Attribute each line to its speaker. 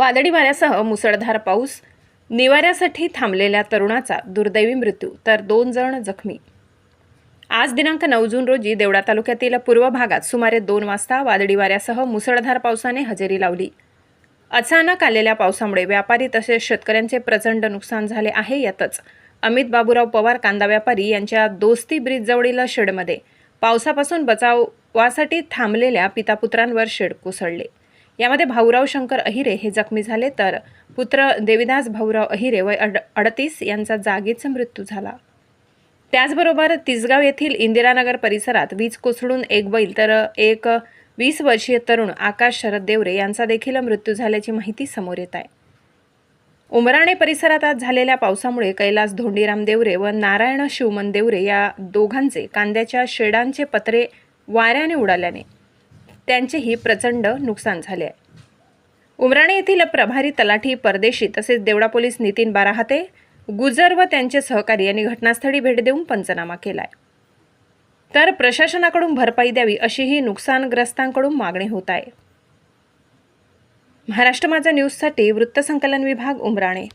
Speaker 1: वादळी वाऱ्यासह मुसळधार पाऊस. निवाऱ्यासाठी थांबलेल्या तरुणाचा दुर्दैवी मृत्यू तर दोन जण जखमी. आज दिनांक नऊ जून रोजी देवळा तालुक्यातील पूर्व भागात सुमारे दोन वाजता वादळी वाऱ्यासह मुसळधार पावसाने हजेरी लावली. अचानक आलेल्या पावसामुळे व्यापारी तसेच शेतकऱ्यांचे प्रचंड नुकसान झाले आहे यातच अमित बाबूराव पवार कांदा व्यापारी यांच्या दोस्ती ब्रिजजवळील शेडमध्ये पावसापासून बचावासाठी थांबलेल्या पितापुत्रांवर शेड कोसळले. यामध्ये भाऊराव शंकर अहिरे हे जखमी झाले तर पुत्र देविदास भाऊराव अहिरे वय अड अडतीस यांचा जागीच मृत्यू झाला. त्याचबरोबर तिसगाव येथील इंदिरानगर परिसरात वीज कोसळून एक बैल तर एक वीस वर्षीय तरुण आकाश शरद देवरे यांचा देखील मृत्यू झाल्याची माहिती समोर येत आहे. उमराणे परिसरात आज झालेल्या पावसामुळे कैलास धोंडीराम देवरे व नारायण शिवमन देवरे या दोघांचे कांद्याच्या शेडांचे पत्रे वाऱ्याने उडाल्याने त्यांचेही प्रचंड नुकसान झाले आहे. उमराणे येथील प्रभारी तलाठी परदेशी तसेच देवळा पोलीस नितीन बाराहाते गुजर व त्यांचे सहकारी यांनी घटनास्थळी भेट देऊन पंचनामा केलाय. तर प्रशासनाकडून भरपाई द्यावी अशीही नुकसानग्रस्तांकडून मागणी होत आहे. महाराष्ट्र माझा न्यूजसाठी वृत्तसंकलन विभाग उमराणे.